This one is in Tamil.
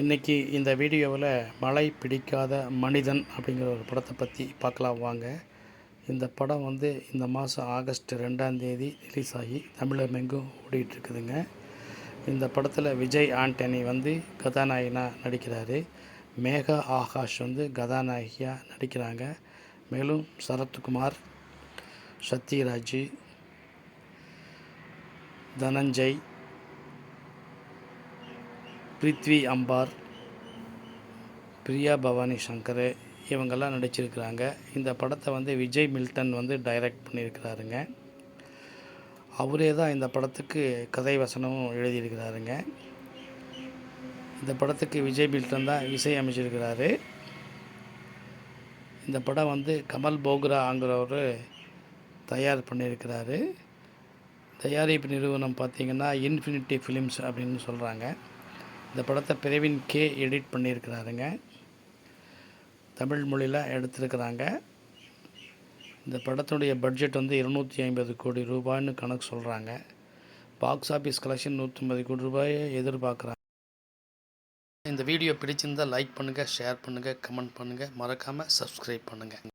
இன்றைக்கி இந்த வீடியோவில் மழை பிடிக்காத மனிதன் அப்படிங்கிற ஒரு படத்தை பற்றி பார்க்கலாம் வாங்க. இந்த படம் வந்து இந்த மாதம் ஆகஸ்ட் ரெண்டாம் தேதி ரிலீஸ் ஆகி தமிழமெங்கும் ஓடிட்டுருக்குதுங்க. இந்த படத்தில் விஜய் ஆண்டனி வந்து கதாநாயகனாக நடிக்கிறாரு. மேகா ஆகாஷ் வந்து கதாநாயகியாக நடிக்கிறாங்க. மேலும் சரத்குமார் சத்யராஜ் தனஞ்சய் பிருத்வி அம்பார் பிரியா பவானி சங்கர் இவங்கெல்லாம் நடிச்சிருக்கிறாங்க. இந்த படத்தை வந்து விஜய் மில்டன் வந்து டைரக்ட் பண்ணியிருக்கிறாருங்க. அவரே தான் இந்த படத்துக்கு கதை வசனமும் எழுதியிருக்கிறாருங்க. இந்த படத்துக்கு விஜய் மில்டன் தான் இசை அமைச்சிருக்கிறாரு. இந்த படம் வந்து கமல் போக்ராங்கிறவர் தயார் பண்ணியிருக்கிறாரு. தயாரிப்பு நிறுவனம் பார்த்திங்கன்னா இன்ஃபினிட்டி ஃபிலிம்ஸ் அப்படின்னு சொல்கிறாங்க இந்த படத்தை பிரவீன் கே எடிட் பண்ணியிருக்கிறாருங்க. தமிழ் மொழியில் எடுத்திருக்கிறாங்க. இந்த படத்துடைய பட்ஜெட் வந்து இருநூற்றி ஐம்பது கோடி ரூபாய்னு கணக்கு சொல்கிறாங்க பாக்ஸ் ஆஃபீஸ் கலெக்ஷன் நூற்றம்பது கோடி ரூபாயை எதிர்பார்க்குறாங்க. இந்த வீடியோ பிடிச்சிருந்தால் லைக் பண்ணுங்கள் ஷேர் பண்ணுங்கள் கமெண்ட் பண்ணுங்கள் மறக்காமல் சப்ஸ்கிரைப் பண்ணுங்கள்